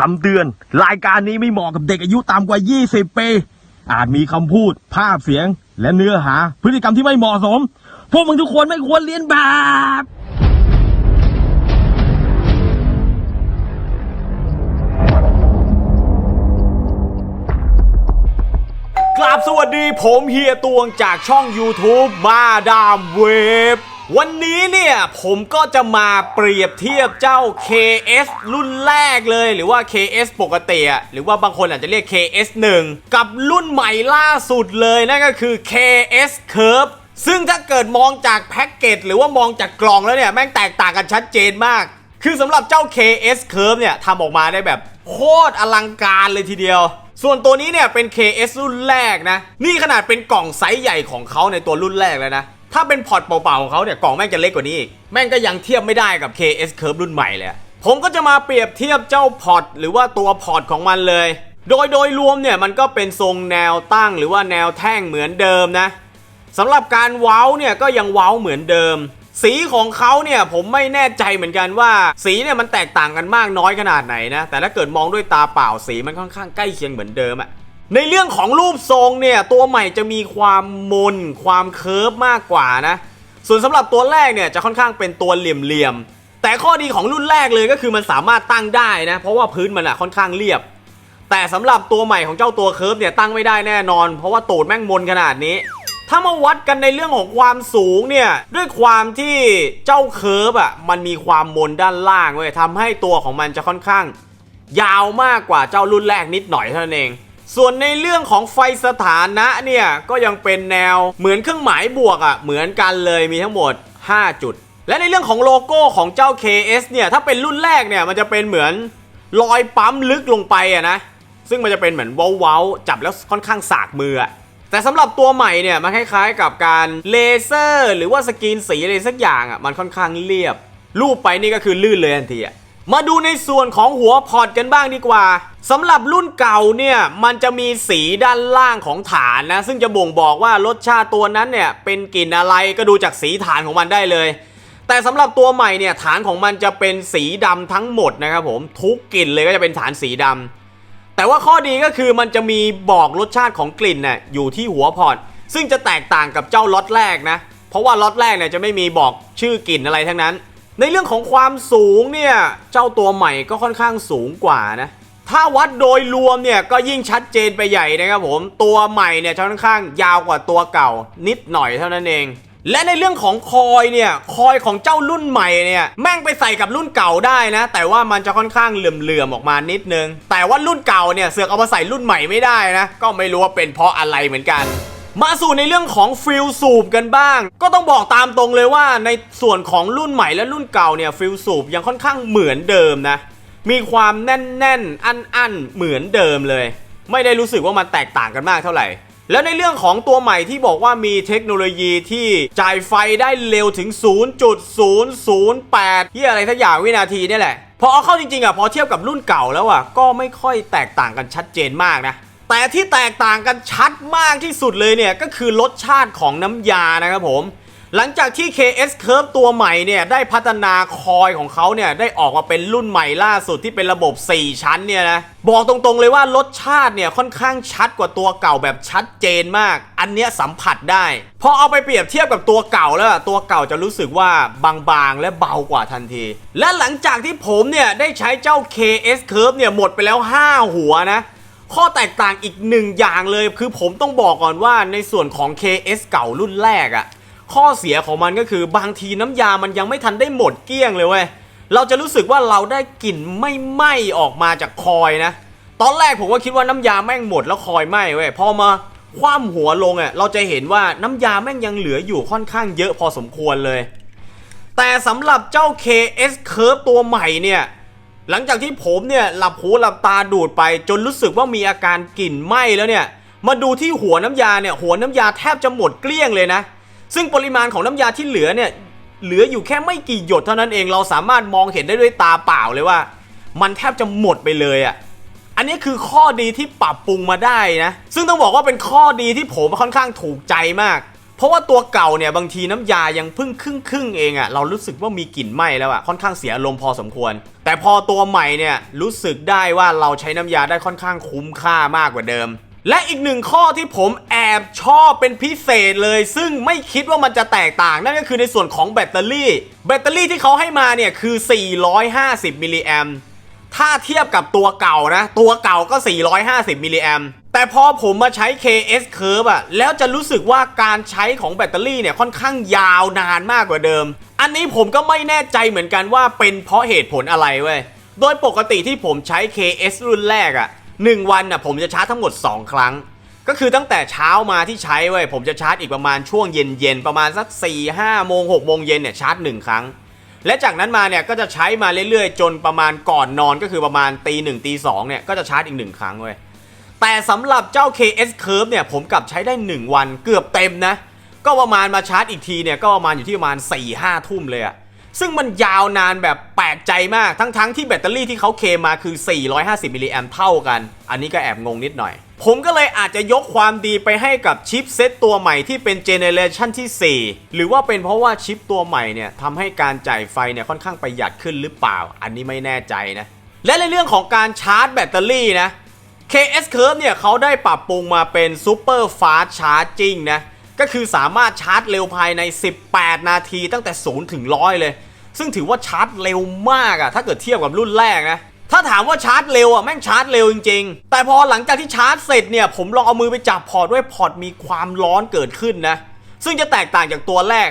คำเตือน รายการนี้ไม่เหมาะกับเด็กอายุต่ำกว่า 20 ปี อาจมีคำพูด ภาพเสียง และเนื้อหา พฤติกรรมที่ไม่เหมาะสม พวกมึงทุกคนไม่ควรเรียนแบบกราบสวัสดีผมเฮียตวงจากช่อง YouTube มาดามเวฟ วันนี้เนี่ยผมก็จะมาเปรียบเทียบเจ้า KS รุ่นแรกเลย หรือว่า KS ปกติอะหรือว่าบางคนอาจจะเรียก KS 1กับรุ่นใหม่ล่าสุดเลยนั่นก็คือ KS Curve ซึ่งถ้าเกิดมองจากแพ็กเกจหรือว่ามองจากกล่องแล้วเนี่ย แม่งแตกต่างกันชัดเจนมาก คือสำหรับเจ้า KS Curve เนี่ยทำออกมาได้แบบโคตรอลังการเลยทีเดียวส่วนตัวนี้เนี่ยเป็น KS รุ่นแรกนะ นี่ขนาดเป็นกล่องไซส์ใหญ่ของเขาในตัวรุ่นแรกแล้วนะ ถ้าเป็นพอร์ตเปล่าๆของเขาเนี่ยกล่องแม่งจะเล็กกว่านี้อีก แม่งก็ยังเทียบไม่ได้กับ KS Curve รุ่นใหม่เลยผมก็จะมาเปรียบเทียบเจ้าพอร์ตหรือว่าตัวพอร์ตของมันเลย โดยโดยรวมเนี่ยมันก็เป็นทรงแนวตั้งหรือว่าแนวแท่งเหมือนเดิมนะสำหรับการเว้าเนี่ยก็ยังเว้าเหมือนเดิม สีของเขาเนี่ยผมไม่แน่ใจเหมือนกันว่า สีเนี่ยมันแตกต่างกันมากน้อยขนาดไหนนะแต่ถ้าเกิดมองด้วยตาเปล่าสีมันค่อนข้างใกล้เคียงเหมือนเดิมอะ ในเรื่องของรูปทรงเนี่ย ตัวใหม่จะมีความมน ความเคิร์ฟมากกว่านะ ส่วนสำหรับตัวแรกเนี่ยจะค่อนข้างเป็นตัวเหลี่ยมๆ แต่ข้อดีของรุ่นแรกเลยก็คือมันสามารถตั้งได้นะ เพราะว่าพื้นมันอะค่อนข้างเรียบ แต่สำหรับตัวใหม่ของเจ้าตัวเคิร์ฟเนี่ยตั้งไม่ได้แน่นอน เพราะว่าตูดแม่งมนขนาดนี้ ถ้ามาวัดกันในเรื่องของความสูงเนี่ย ด้วยความที่เจ้าเคิร์ฟอะมันมีความมนด้านล่างเว้ยทำให้ตัวของมันจะค่อนข้าง ยาวมากกว่าเจ้ารุ่นแรกนิดหน่อยเท่านั้นเอง ส่วนในเรื่องของไฟสถานะเนี่ย ก็ยังเป็นแนวเหมือนเครื่องหมายบวกอะเหมือนกันเลยมีทั้งหมด 5 จุด และในเรื่องของโลโก้ของเจ้า KS เนี่ย ถ้าเป็นรุ่นแรกเนี่ย มันจะเป็นเหมือนรอยปั๊มลึกลงไปอะนะ ซึ่งมันจะเป็นเหมือนเว้าๆจับแล้วค่อนข้างสากมืออะแต่สำหรับตัวใหม่เนี่ย มันคล้ายๆกับการเลเซอร์ หรือว่าสกรีนสีอะไรสักอย่างอะมันค่อนข้างเรียบรูปไปนี่ก็คือลื่นเลยทันทีอะ มาดูในส่วนของหัวพอร์ตกันบ้างดีกว่าสำหรับรุ่นเก่าเนี่ยมันจะมีสีด้านล่างของฐานนะ ซึ่งจะบ่งบอกว่ารสชาติตัวนั้นเนี่ยเป็นกลิ่นอะไรก็ดูจากสีฐานของมันได้เลย แต่สำหรับตัวใหม่เนี่ยฐานของมันจะเป็นสีดำทั้งหมดนะครับผมทุกกลิ่นเลยก็จะเป็นฐานสีดำแต่ว่าข้อดีก็คือมันจะมีบอกรสชาติของกลิ่นน่ะอยู่ที่หัวพอร์ตซึ่งจะแตกต่างกับเจ้าล็อตแรกนะ เพราะว่าล็อตแรกเนี่ยจะไม่มีบอกชื่อกลิ่นอะไรทั้งนั้น ในเรื่องของความสูงเนี่ยเจ้าตัวใหม่ก็ค่อนข้างสูงกว่านะถ้าวัดโดยรวมเนี่ยก็ยิ่งชัดเจนไปใหญ่นะครับผมตัวใหม่เนี่ยจะค่อนข้างยาวกว่าตัวเก่า นิดหน่อยเท่านั้นเอง และในเรื่องของคอยเนี่ยคอยของเจ้ารุ่นใหม่เนี่ยแม่งไปใส่กับรุ่นเก่าได้นะ แต่ว่ามันจะค่อนข้างเหลื่อมๆออกมานิดนึง แต่ว่ารุ่นเก่าเนี่ยเสือกเอามาใส่รุ่นใหม่ไม่ได้นะ ก็ไม่รู้ว่าเป็นเพราะอะไรเหมือนกัน มาสู่ในเรื่องของฟิลสูบกันบ้าง ก็ต้องบอกตามตรงเลยว่าในส่วนของรุ่นใหม่และรุ่นเก่าเนี่ยฟิลสูบยังค่อนข้างเหมือนเดิมนะ มีความแน่นๆอันๆเหมือนเดิมเลย ไม่ได้รู้สึกว่ามันแตกต่างกันมากเท่าไหร่ แล้วในเรื่องของตัวใหม่ที่บอกว่ามีเทคโนโลยีที่จ่ายไฟได้เร็วถึง 0.008ที่อะไรสักอย่างวินาทีนี่แหละพอเอาเข้าจริงๆอะพอเทียบกับรุ่นเก่าแล้วอะก็ไม่ค่อยแตกต่างกันชัดเจนมากนะ แต่ที่แตกต่างกันชัดมากที่สุดเลยเนี่ยก็คือรสชาติของน้ำยานะครับผม หลังจากที่ KS Curve ตัวใหม่เนี่ยได้พัฒนาคอยของเขาเนี่ยได้ออกมาเป็นรุ่นใหม่ล่าสุดที่เป็นระบบ 4 ชั้นเนี่ยนะบอกตรงๆเลยว่ารสชาติเนี่ยค่อนข้างชัดกว่าตัวเก่าแบบชัดเจนมาก อันเนี้ยสัมผัสได้ พอเอาไปเปรียบเทียบกับตัวเก่าแล้วตัวเก่าจะรู้สึกว่าบางๆ และเบากว่าทันที และหลังจากที่ผมเนี่ยได้ใช้เจ้า KS Curve เนี่ยหมดไปแล้ว 5 หัวนะ ข้อแตกต่างอีกหนึ่งอย่างเลย คือผมต้องบอกก่อนว่าในส่วนของ KS เก่ารุ่นแรกอะข้อเสียของมันก็คือบางทีน้ำยามันยังไม่ทันได้หมดเกลี้ยงเลยเว้ยเราจะรู้สึกว่าเราได้กลิ่นไม่ไหม้ออกมาจากคอยนะ ตอนแรกผมก็คิดว่าน้ำยาแม่งหมดแล้วคอยไหม้เว้ยพอมาคว่ำหัวลงอะเราจะเห็นว่าน้ำยาแม่งยังเหลืออยู่ค่อนข้างเยอะพอสมควรเลย แต่สำหรับเจ้า KS Curve ตัวใหม่เนี่ย หลังจากที่ผมเนี่ยหลับหูหลับตาดูดไปจนรู้สึกว่ามีอาการกลิ่นไหม้แล้วเนี่ย มาดูที่หัวน้ำยาเนี่ยหัวน้ำยาแทบจะหมดเกลี้ยงเลยนะ ซึ่งปริมาณของน้ำยาที่เหลือเนี่ยเหลืออยู่แค่ไม่กี่หยดเท่านั้นเองเราสามารถมองเห็นได้ด้วยตาเปล่าเลยว่า มันแทบจะหมดไปเลยอะ่ะอันนี้คือข้อดีที่ปรับปรุงมาได้นะ ซึ่งต้องบอกว่าเป็นข้อดีที่ผมค่อนข้างถูกใจมาก เพราะว่าตัวเก่าเนี่ยบางทีน้ำยายังพิ่งครึ่งครึ่งๆเองอะเรารู้สึกว่ามีกลิ่นไหม้แล้วอะค่อนข้างเสียอารมณ์พอสมควร แต่พอตัวใหม่เนี่ยรู้สึกได้ว่าเราใช้น้ำยาได้ค่อนข้างคุ้มค่ามากกว่าเดิม และอีกหนึ่งข้อที่ผมแอบชอบเป็นพิเศษเลย ซึ่งไม่คิดว่ามันจะแตกต่าง นั่นก็คือในส่วนของแบตเตอรี่ แบตเตอรี่ที่เขาให้มาเนี่ยคือ 450มิลลิแอมถ้าเทียบกับตัวเก่านะ ตัวเก่าก็ 450มิลลิแอม แต่พอผมมาใช้ KS Curve อะแล้วจะรู้สึกว่าการใช้ของแบตเตอรี่เนี่ยค่อนข้างยาวนานมากกว่าเดิม อันนี้ผมก็ไม่แน่ใจเหมือนกันว่าเป็นเพราะเหตุผลอะไรเว้ย โดยปกติที่ผมใช้ KS รุ่นแรกอะ1วันน่ะผมจะชาร์จทั้งหมด 2 ครั้ง ก็คือตั้งแต่เช้ามาที่ใช้เว้ยผมจะชาร์จอีกประมาณช่วงเย็นๆประมาณสัก 4 5โมง6โมงเย็นเนี่ยชาร์จ 1 ครั้ง และจากนั้นมาเนี่ยก็จะใช้มาเรื่อยๆ จนประมาณก่อนนอนก็คือประมาณตีหนึ่งตีสองเนี่ยก็จะชาร์จอีกหนึ่งครั้งเว้ย แต่สำหรับเจ้า KS Curve เนี่ยผมกลับใช้ได้ 1 วันเกือบเต็มนะ ก็ประมาณมาชาร์จอีกทีเนี่ยก็ประมาณอยู่ที่ประมาณ4ี่ห้าทุ่มเลยอะซึ่งมันยาวนานแบบแปลกใจมากทั้งๆที่แบตเตอรี่ที่เขาเคมมาคือ 450 มิลลิแอมเท่ากัน อันนี้ก็แอบงงนิดหน่อย ผมก็เลยอาจจะยกความดีไปให้กับชิปเซตตัวใหม่ที่เป็นเจเนเรชันที่ 4 หรือว่าเป็นเพราะว่าชิปตัวใหม่เนี่ยทำให้การจ่ายไฟเนี่ยค่อนข้างประหยัดขึ้นหรือเปล่า อันนี้ไม่แน่ใจนะ และในเรื่องของการชาร์จแบตเตอรี่นะ KS Curve เนี่ยเขาได้ปรับปรุงมาเป็น Super Fast Charging นะ ก็คือสามารถชาร์จเร็วภายใน 18 นาทีตั้งแต่ 0 ถึง 100 เลย ซึ่งถือว่าชาร์จเร็วมากอะถ้าเกิดเทียบกับรุ่นแรกนะ ถ้าถามว่าชาร์จเร็วอะแม่งชาร์จเร็วจริง ๆ แต่พอหลังจากที่ชาร์จเสร็จเนี่ย ผมลองเอามือไปจับพอร์ตด้วยพอร์ตมีความร้อนเกิดขึ้นนะ ซึ่งจะแตกต่างจากตัวแรก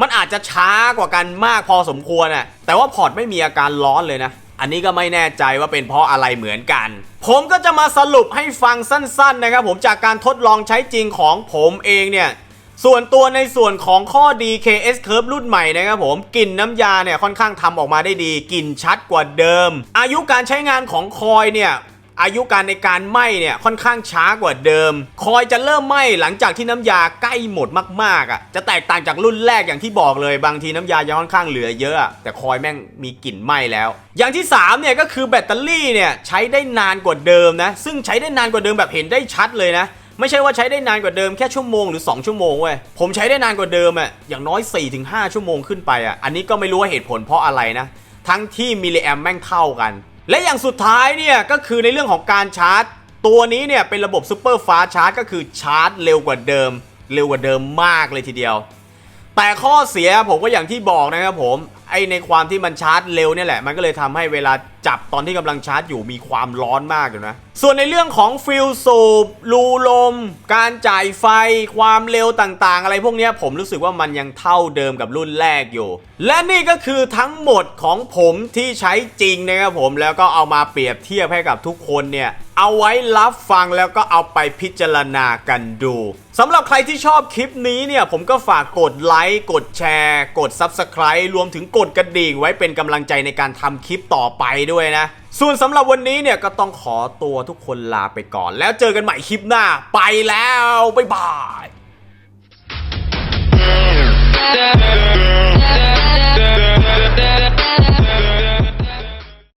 มันอาจจะช้ากว่ากันมากพอสมควรนะแต่ว่าพอร์ตไม่มีอาการร้อนเลยนะ อันนี้ก็ไม่แน่ใจว่าเป็นเพราะอะไรเหมือนกัน ผมก็จะมาสรุปให้ฟังสั้นๆนะครับผมจากการทดลองใช้จริงของผมเองเนี่ยส่วนตัวในส่วนของข้อดี KS Curve รุ่นใหม่นะครับผมกลิ่นน้ำยาเนี่ยค่อนข้างทำออกมาได้ดีกลิ่นชัดกว่าเดิม อายุการใช้งานของคอยเนี่ย อายุการในการไหม้เนี่ยค่อนข้างช้ากว่าเดิม คอยจะเริ่มไหม้หลังจากที่น้ำยาใกล้หมดมากๆอะจะแตกต่างจากรุ่นแรกอย่างที่บอกเลยบางทีน้ำยายังค่อนข้างเหลือเยอะ แต่คอยแม่งมีกลิ่นไหม้แล้ว อย่างที่3เนี่ยก็คือแบตเตอรี่เนี่ยใช้ได้นานกว่าเดิมนะซึ่งใช้ได้นานกว่าเดิมแบบเห็นได้ชัดเลยนะไม่ใช่ว่าใช้ได้นานกว่าเดิมแค่ชั่วโมงหรือ 2 ชั่วโมงเว้ย ผมใช้ได้นานกว่าเดิมอะอย่างน้อย 4-5 ชั่วโมงขึ้นไปอะอันนี้ก็ไม่รู้ว่าเหตุผลเพราะอะไรนะ ทั้งที่มิลลิแอมแม่งเท่ากัน และอย่างสุดท้ายเนี่ยก็คือในเรื่องของการชาร์จ ตัวนี้เนี่ยเป็นระบบซูเปอร์ฟาชาร์จก็คือชาร์จเร็วกว่าเดิม เร็วกว่าเดิมมากเลยทีเดียว แต่ข้อเสียผมก็อย่างที่บอกนะครับผมไอในความที่มันชาร์จเร็วเนี่ยแหละ มันก็เลยทำให้เวลาจับตอนที่กำลังชาร์จอยู่มีความร้อนมากอยู่นะ ส่วนในเรื่องของฟิลสูบรูลม การจ่ายไฟความเร็วต่างๆ อะไรพวกนี้ผมรู้สึกว่ามันยังเท่าเดิมกับรุ่นแรกอยู่ และนี่ก็คือทั้งหมดของผมที่ใช้จริงนะครับผมแล้วก็เอามาเปรียบเทียบให้กับทุกคนเนี่ยเอาไว้รับฟังแล้วก็เอาไปพิจารณากันดูสำหรับใครที่ชอบคลิปนี้เนี่ย ผมก็ฝากกดไลค์ กดแชร์ กด Subscribe รวมถึงกดกระดิ่งไว้เป็นกำลังใจในการทำคลิปต่อไปด้วยนะ ส่วนสำหรับวันนี้เนี่ยก็ต้องขอตัวทุกคนลาไปก่อน แล้วเจอกันใหม่คลิปหน้า ไปแล้ว บ๊ายบาย